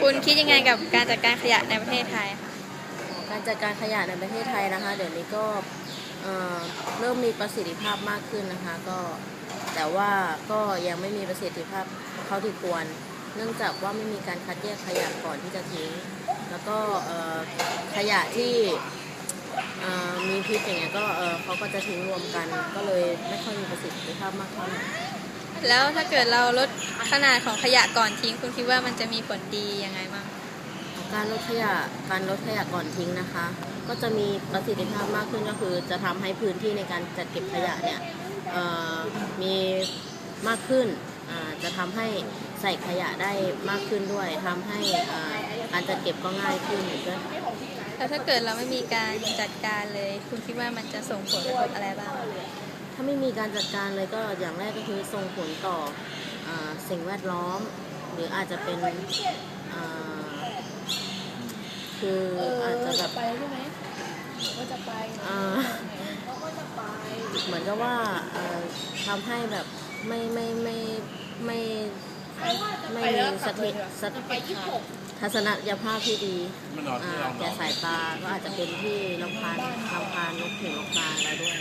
คุณคิดยังไงกับการจัดการขยะในประเทศไทยคะการจัดการขยะในประเทศไทยนะคะ เดี๋ยวนี้ก็เเริ่มมีประสิทธิภาพมากขึ้นนะคะก็แต่ว่าก็ยังไม่มีประสิทธิภาพเท่าที่ควร เนื่องจากว่าไม่มีการคัดแยกขยะก่อนที่จะทิ้ง แล้วก็ขยะที่มีพิษอย่างเงี้ยก็เอ่อเขาก็จะทิ้งรวมกัน ก็เลยไม่ค่อยมีประสิทธิภาพมากเท่าไหร่ แล้วถ้าเกิดเราลดขนาดของขยะก่อนทิ้ง คุณคิดว่ามันจะมีผลดียังไงบ้างการลดขยะการลดขยะก่อนทิ้งนะคะ ก็จะมีประสิทธิภาพมากขึ้นก็คือ จะทำให้พื้นที่ในการจัดเก็บขยะเนี่ยเอ่อมีมากขึ้นอ่าจะทำให้ใส่ขยะได้มากขึ้นด้วยทำให้อ่าการจัดเก็บก็ง่ายขึ้นด้วยค่ะแล้วถ้าเกิดเราไม่มีการจัดการเลย คุณคิดว่ามันจะส่งผลกระทบอะไรบ้างถ้า ไม่มีการจัดการเลยก็อย่างแรกก็คือส่งผลต่ออาสิ่งแวดล้อม หรืออาจจะเป็นอ่าคืออาจจะแบบไปใช่ไหมว่าจะไปอ่าเขาก็จะไป เหมือนกับว่าเอ่อทำให้แบบไม่ไม่ไม่ไม่ไม่มีสถิสถไปยี่สิบหกทัศนียภาพที่ดีมันนอนอ่าที่เราแก่สายตาก็อาจจะเป็นที่ลำพานลำพานนกหูลำพานอะไรด้วย